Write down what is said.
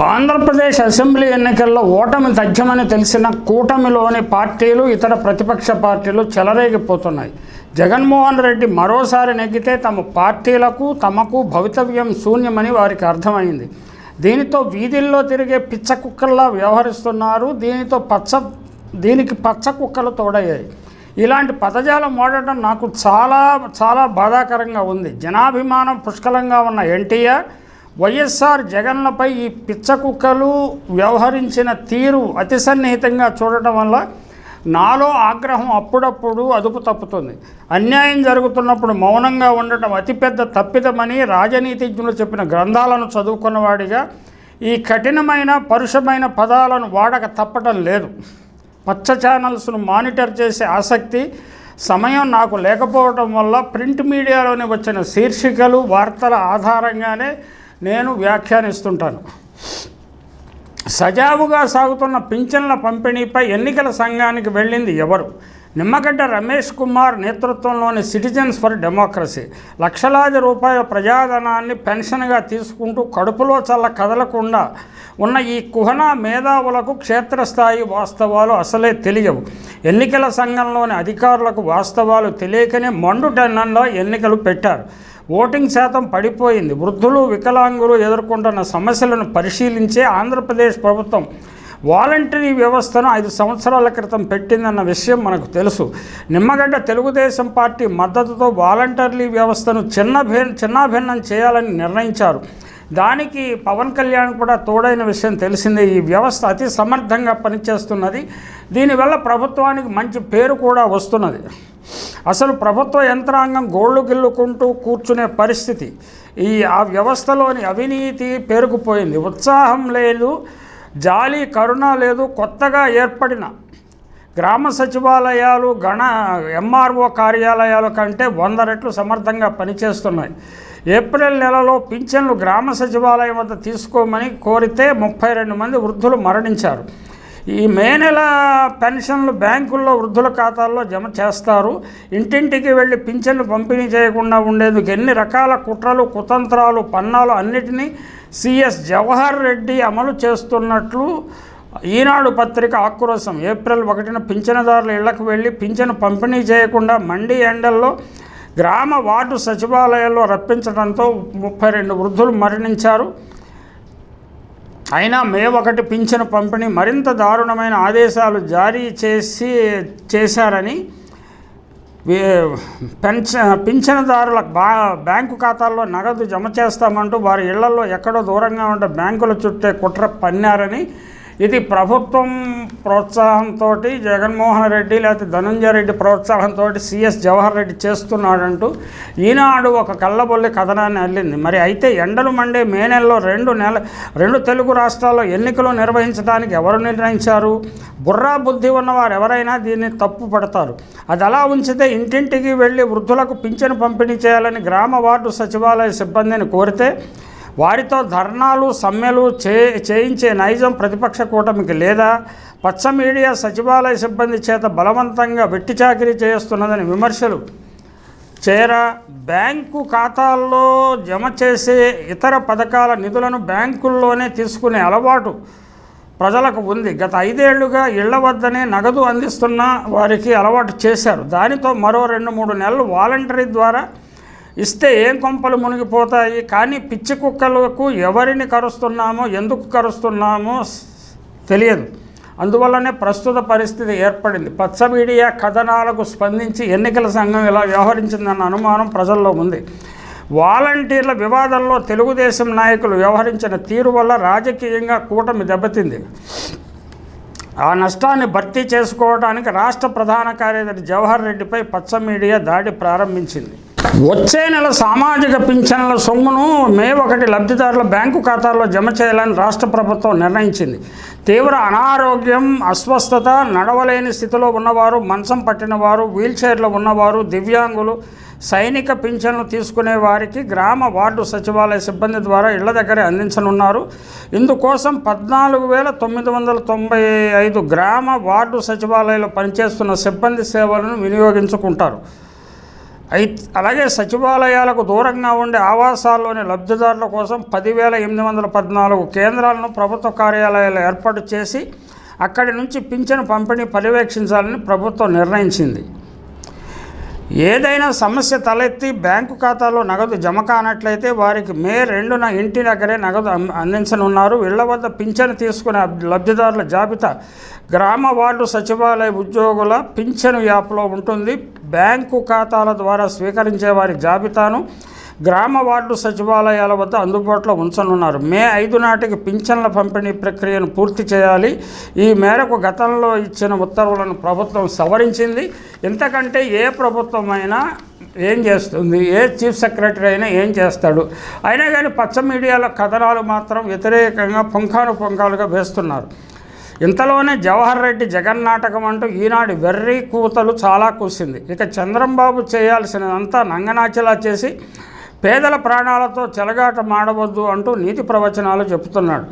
Andhra Pradesh assembly ఎన్నికల్లో ఓటమి తథ్యమని తెలిసిన కూటమిలోని పార్టీలు ఇతర ప్రతిపక్ష పార్టీలు చెలరేగిపోతున్నాయి. జగన్మోహన్ రెడ్డి మరోసారి నెగ్గితే తమ పార్టీలకు తమకు భవితవ్యం శూన్యమని వారికి అర్థమైంది. దీనితో వీధుల్లో తిరిగే పిచ్చ కుక్కల్లా వ్యవహరిస్తున్నారు. దీనితో పచ్చ దీనికి పచ్చ కుక్కలు తోడయ్యాయి. ఇలాంటి పదజాలం వాడటం నాకు చాలా చాలా బాధాకరంగా ఉంది. జనాభిమానం పుష్కలంగా ఉన్న ఎన్టీఆర్ వైఎస్ఆర్ జగన్లపై ఈ పిచ్చ కుక్కలు వ్యవహరించిన తీరు అతి సన్నిహితంగా చూడటం వల్ల నాలో ఆగ్రహం అప్పుడప్పుడు అదుపు తప్పుతుంది. అన్యాయం జరుగుతున్నప్పుడు మౌనంగా ఉండటం అతిపెద్ద తప్పిదమని రాజనీతిజ్ఞులు చెప్పిన గ్రంథాలను చదువుకున్నవాడిగా ఈ కఠినమైన పరుషమైన పదాలను వాడక తప్పటం లేదు. పచ్చ ఛానల్స్ను మానిటర్ చేసే ఆసక్తి సమయం నాకు లేకపోవడం వల్ల ప్రింట్ మీడియాలోని వచ్చిన శీర్షికలు వార్తల ఆధారంగానే నేను వ్యాఖ్యానిస్తుంటాను. సజావుగా సాగుతున్న పింఛన్ల పంపిణీపై ఎన్నికల సంఘానికి వెళ్ళింది ఎవరు? నిమ్మగడ్డ రమేష్ కుమార్ నేతృత్వంలోని సిటిజన్స్ ఫర్ డెమోక్రసీ. లక్షలాది రూపాయల ప్రజాధనాన్ని పెన్షన్గా తీసుకుంటూ కడుపులో చల్ల కదలకుండా ఉన్న ఈ కుహన మేధావులకు క్షేత్రస్థాయి వాస్తవాలు అసలే తెలియవు. ఎన్నికల సంఘంలోని అధికారులకు వాస్తవాలు తెలియకనే మండు టన్నంలో ఎన్నికలు పెట్టారు. ఓటింగ్ శాతం పడిపోయింది. వృద్ధులు వికలాంగులు ఎదుర్కొంటున్న సమస్యలను పరిశీలించే ఆంధ్రప్రదేశ్ ప్రభుత్వం వాలంటరీ వ్యవస్థను ఐదు సంవత్సరాల క్రితం పెట్టిందన్న విషయం మనకు తెలుసు. నిమ్మగడ్డ తెలుగుదేశం పార్టీ మద్దతుతో వాలంటరీ వ్యవస్థను చిన్న చిన్నాభిన్నం చేయాలని నిర్ణయించారు. దానికి పవన్ కళ్యాణ్ కూడా తోడైన విషయం తెలిసిందే. ఈ వ్యవస్థ అతి సమర్థంగా పనిచేస్తున్నది. దీనివల్ల ప్రభుత్వానికి మంచి పేరు కూడా వస్తున్నది. అసలు ప్రభుత్వ యంత్రాంగం గోళ్ళు గిల్లుకుంటూ కూర్చునే పరిస్థితి. ఈ ఆ వ్యవస్థలోని అవినీతి పేరుకుపోయింది ఉత్సాహం లేదు జాలి కరుణ లేదు కొత్తగా ఏర్పడిన గ్రామ సచివాలయాలు గణ ఎంఆర్ఓ కార్యాలయాల కంటే వంద రెట్లు సమర్థంగా పనిచేస్తున్నాయి. ఏప్రిల్ నెలలో పింఛన్లు గ్రామ సచివాలయం వద్ద తీసుకోమని కోరితే ముప్పై రెండు మంది వృద్ధులు మరణించారు. ఈ మే నెల పెన్షన్లు బ్యాంకుల్లో వృద్ధుల ఖాతాల్లో జమ చేస్తారు. ఇంటింటికి వెళ్ళి పింఛన్లు పంపిణీ చేయకుండా ఉండేందుకు ఎన్ని రకాల కుట్రలు కుతంత్రాలు పన్నాలు అన్నిటినీ సిఎస్ జవహర్ రెడ్డి అమలు చేస్తున్నట్లు ఈనాడు పత్రిక ఆక్రోశం. ఏప్రిల్ ఒకటిన పింఛనదారుల ఇళ్ళకు వెళ్ళి పింఛను పంపిణీ చేయకుండా మండి ఎండల్లో గ్రామ వార్డు సచివాలయాల్లో రప్పించడంతో ముప్పై రెండు వృద్ధులు మరణించారు. అయినా మే ఒకటి పింఛను పంపిణీ మరింత దారుణమైన ఆదేశాలు జారీ చేసి చేశారని పెంచ పింఛనదారుల బా బ్యాంకు ఖాతాల్లో నగదు జమ చేస్తామంటూ వారి ఇళ్ళలో ఎక్కడో దూరంగా ఉండే బ్యాంకుల చుట్టే కుట్ర పన్నారని ఇది ప్రభుత్వం ప్రోత్సాహంతో జగన్మోహన్ రెడ్డి లేకపోతే ధనంజయ రెడ్డి ప్రోత్సాహంతో సిఎస్ జవహర్ రెడ్డి చేస్తున్నాడంటూ ఈనాడు ఒక కళ్ళబొల్లి కథనాన్ని అల్లింది. మరి అయితే ఎండలు మండే మే నెలలో రెండు నెల రెండు తెలుగు రాష్ట్రాల్లో ఎన్నికలు నిర్వహించడానికి ఎవరు నిర్ణయించారు? బుర్రా బుద్ధి ఉన్నవారు ఎవరైనా దీన్ని తప్పు పడతారు. అది అలా ఉంచితే ఇంటింటికి వెళ్ళి వృద్ధులకు పింఛను పంపిణీ చేయాలని గ్రామ వార్డు సచివాలయ సిబ్బందిని కోరితే వారితో ధర్నాలు సమ్మెలు చే చేయించే నైజం ప్రతిపక్ష కూటమికి లేదా? పచ్చ మీడియా సచివాలయ సిబ్బంది చేత బలవంతంగా వెట్టి చాకిరీ చేస్తున్నదని విమర్శలు. చేరా బ్యాంకు ఖాతాల్లో జమ చేసే ఇతర పథకాల నిధులను బ్యాంకుల్లోనే తీసుకునే అలవాటు ప్రజలకు ఉంది. గత ఐదేళ్ళుగా ఇళ్ళ వద్దనే నగదు అందిస్తున్న వారికి అలవాటు చేశారు. దానితో మరో రెండు మూడు నెలలు వాలంటరీ ద్వారా ఇస్తే ఏం కొంపలు మునిగిపోతాయి? కానీ పిచ్చి కుక్కలకు ఎవరిని కరుస్తున్నామో ఎందుకు కరుస్తున్నామో తెలియదు. అందువల్లనే ప్రస్తుత పరిస్థితి ఏర్పడింది. పచ్చ మీడియా కథనాలకు స్పందించి ఎన్నికల సంఘం ఇలా వ్యవహరించిందన్న అనుమానం ప్రజల్లో ఉంది. వాలంటీర్ల వివాదంలో తెలుగుదేశం నాయకులు వ్యవహరించిన తీరు వల్ల రాజకీయంగా కూటమి దెబ్బతింది. ఆ నష్టాన్ని భర్తీ చేసుకోవడానికి రాష్ట్ర ప్రధాన కార్యదర్శి జవహర్ రెడ్డిపై పచ్చ మీడియా దాడి ప్రారంభించింది. వచ్చే నెల సామాజిక పింఛన్ల సొమ్మును మే ఒకటి లబ్ధిదారుల బ్యాంకు ఖాతాల్లో జమ చేయాలని రాష్ట్ర ప్రభుత్వం నిర్ణయించింది. తీవ్ర అనారోగ్యం అస్వస్థత నడవలేని స్థితిలో ఉన్నవారు మంచం పట్టిన వారు వీల్చైర్లో ఉన్నవారు దివ్యాంగులు సైనిక పింఛన్లు తీసుకునే వారికి గ్రామ వార్డు సచివాలయ సిబ్బంది ద్వారా ఇళ్ళ దగ్గరే అందించనున్నారు. ఇందుకోసం పద్నాలుగు వేల తొమ్మిది వందల తొంభై ఐదు గ్రామ వార్డు సచివాలయాలు పనిచేస్తున్న సిబ్బంది సేవలను వినియోగించుకుంటారు. అయి అలాగే సచివాలయాలకు దూరంగా ఉండే ఆవాసాల్లోని లబ్ధిదారుల కోసం పదివేల ఎనిమిది వందల పద్నాలుగు కేంద్రాలను ప్రభుత్వ కార్యాలయాలు ఏర్పాటు చేసి అక్కడి నుంచి పింఛను పంపిణీ పర్యవేక్షించాలని ప్రభుత్వం నిర్ణయించింది. ఏదైనా సమస్య తలెత్తి బ్యాంకు ఖాతాలో నగదు జమ కానట్లయితే వారికి మే రెండున ఇంటి దగ్గరే నగదు అం- అందించనున్నారు. ఇళ్ళ వద్ద పింఛను తీసుకునే లబ్ధిదారుల జాబితా గ్రామ వార్డు సచివాలయ ఉద్యోగుల పింఛను యాప్లో ఉంటుంది. బ్యాంకు ఖాతాల ద్వారా స్వీకరించే వారి జాబితాను గ్రామ వార్డు సచివాలయాల వద్ద అందుబాటులో ఉంచనున్నారు. మే ఐదు నాటికి పింఛన్ల పంపిణీ ప్రక్రియను పూర్తి చేయాలి. ఈ మేరకు గతంలో ఇచ్చిన ఉత్తర్వులను ప్రభుత్వం సవరించింది. ఇంతకంటే ఏ ప్రభుత్వమైనా ఏం చేస్తుంది? ఏ చీఫ్ సెక్రటరీ అయినా ఏం చేస్తాడు? అయినా కానీ పచ్చ మీడియాలో కథనాలు మాత్రం వ్యతిరేకంగా పుంఖాను పుంఖాలుగా వేస్తున్నారు. ఇంతలోనే జవహర్ రెడ్డి జగన్ నాటకం అంటూ ఈనాడు వెర్రి కూతలు చాలా కూసింది. ఇక చంద్రంబాబు చేయాల్సినదంతా నంగనాచలా చేసి పేదల ప్రాణాలతో చెలగాట మాడవద్దు అంటూ నీతి ప్రవచనాలు చెబుతున్నాడు